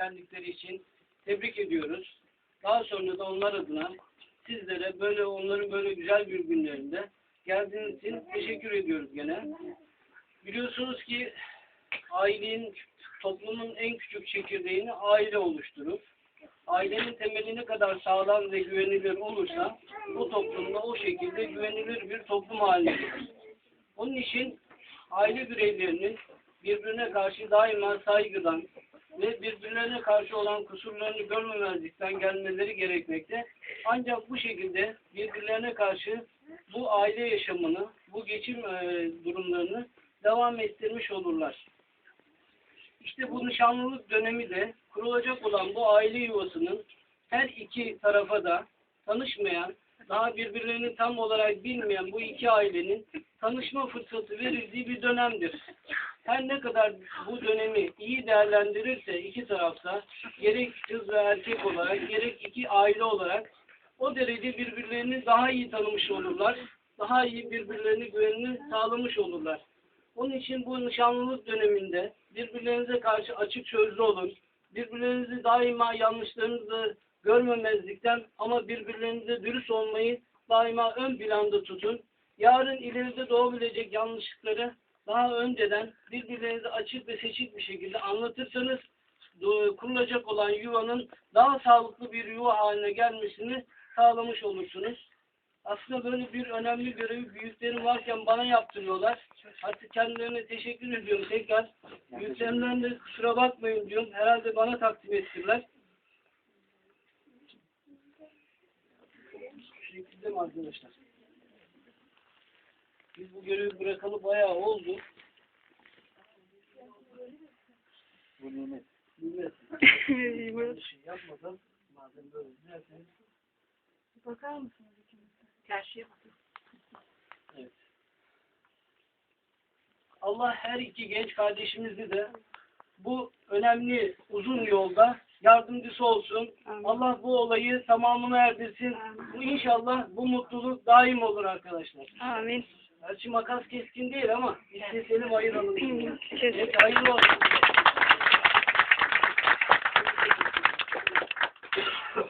üstlendikleri için tebrik ediyoruz. Daha sonra da onlar adına sizlere böyle onların böyle güzel bir günlerinde geldiğiniz için teşekkür ediyoruz gene. Biliyorsunuz ki ailenin toplumun en küçük çekirdeğini aile oluşturur. Ailenin temeli ne kadar sağlam ve güvenilir olursa o toplumda o şekilde güvenilir bir toplum haline gelir. Onun için aile bireylerinin birbirine karşı daima saygıdan ve birbirlerine karşı olan kusurlarını görmemezlikten gelmeleri gerekmekte. Ancak bu şekilde birbirlerine karşı bu aile yaşamını, bu geçim e, durumlarını devam ettirmiş olurlar. İşte bu nişanlılık dönemi de kurulacak olan bu aile yuvasının her iki tarafa da tanışmayan, daha birbirlerini tam olarak bilmeyen bu iki ailenin tanışma fırsatı verildiği bir dönemdir. Her ne kadar bu dönemi iyi değerlendirirse iki tarafta gerek kız ve erkek olarak gerek iki aile olarak o derece birbirlerini daha iyi tanımış olurlar. Daha iyi birbirlerini güvenini sağlamış olurlar. Onun için bu nişanlılık döneminde birbirlerinize karşı açık sözlü olun. Birbirlerinizi daima yanlışlarınızı görmemezlikten ama birbirlerinize dürüst olmayı daima ön planda tutun. Yarın ileride doğabilecek yanlışlıkları daha önceden birbirlerinize açık ve seçik bir şekilde anlatırsanız kurulacak olan yuvanın daha sağlıklı bir yuva haline gelmesini sağlamış olursunuz. Aslında böyle bir önemli görevi büyüklerim varken bana yaptırıyorlar. Artık kendilerine teşekkür ediyorum tekrar. Büyüklerimden de kusura bakmayın diyorum. Herhalde bana takdim ettiler. Şu şekilde mi arkadaşlar? Biz bu görevi bırakalı bayağı oldu. Bu nimet. Nimet. Bir şey yapmadan madem böyle dilerseniz Bakar mısınız ikiniz de? Çarşıya bakın. Evet. Allah her iki genç kardeşimizi de bu önemli uzun yolda yardımcısı olsun. Amin. Allah bu olayı tamamına erdirsin. Amin. Bu inşallah bu mutluluk daim olur arkadaşlar. Amin. Gerçi makas keskin değil ama isteselim ayıralım. Peki hayırlı olsun.